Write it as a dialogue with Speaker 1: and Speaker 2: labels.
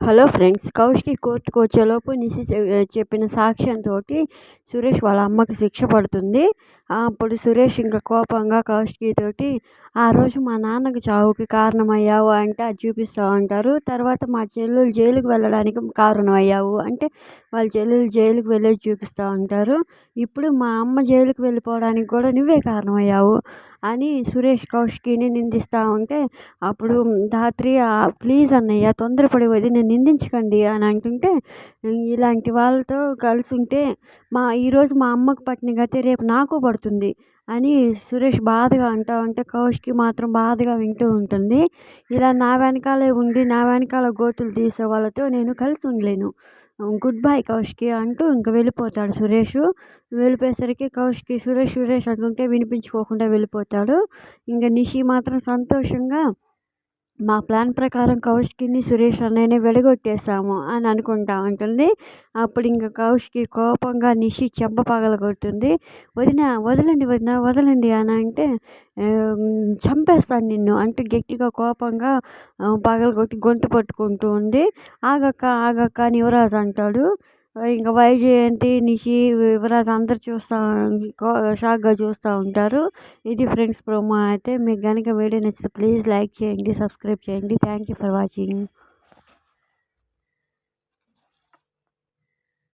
Speaker 1: Hello friends Kaushiki కోర్టుకు వచ్చేలోపు నిసి చెప్పిన సాక్ష్యంతో సురేష్ వాళ్ళ అమ్మకి శిక్ష పడుతుంది. అప్పుడు సురేష్ ఇంకా కోపంగా కౌశికితోటి ఆ రోజు మా నాన్నకి చావుకి కారణమయ్యావు అంటే అది చూపిస్తూ ఉంటారు తర్వాత మా చెల్లెలు జైలుకి వెళ్ళడానికి కారణం అయ్యావు అంటే వాళ్ళ చెల్లెలు జైలుకి వెళ్ళేది చూపిస్తూ ఉంటారు ఇప్పుడు మా అమ్మ జైలుకి వెళ్ళిపోవడానికి కూడా నువ్వే కారణమయ్యావు అని సురేష్ కౌశికిని నిందిస్తూ ఉంటే అప్పుడు ధాత్రి ప్లీజ్ అన్నయ్య తొందరపడి వదిన నిందించకండి అని అంటుంటే ఇలాంటి వాళ్ళతో కలిసి ఉంటే మా ఈరోజు మా అమ్మకు పట్టిన గతి రేపు నాకు పడుతుంది అని సురేష్ బాధగా అంటా ఉంటే కౌశికి మాత్రం బాధగా వింటూ ఉంటుంది. ఇలా నా వెనకాలే ఉండి నా వెనకాల గోతులు తీసే వాళ్ళతో నేను కలిసి ఉండలేను. గుడ్ బై కౌశికి అంటూ ఇంక వెళ్ళిపోతాడు సురేష్. వెళ్ళిపోయేసరికి కౌశికి సురేష్ సురేష్ అంటుంటే వినిపించుకోకుండా వెళ్ళిపోతాడు. ఇంకా నిషి మాత్రం సంతోషంగా మా ప్లాన్ ప్రకారం కౌశికిని సురేష్ అన్నయ్యని వెడగొట్టేశాము అని అనుకుంటా ఉంటుంది. అప్పుడు ఇంకా కౌశికి కోపంగా నిషి చెంప పగల కొడుతుంది వదిన వదలండి వదిన వదలండి అని అంటే చంపేస్తాను నిన్ను అంటే గట్టిగా కోపంగా పగలగొట్టి గొంతు పట్టుకుంటూ ఉంది. ఆగక్క ఆగక్క అని యువరాజు అంటాడు. ఇంకా వైజయంతి నిషి యువరాజ్ అందరు చూస్తూ షాక్గా చూస్తూ ఉంటారు. ఇది ఫ్రెండ్స్ ప్రోమో అయితే మీకు కనుక వీడియో నచ్చితే ప్లీజ్ లైక్ చేయండి సబ్స్క్రైబ్ చేయండి. Thank you for watching.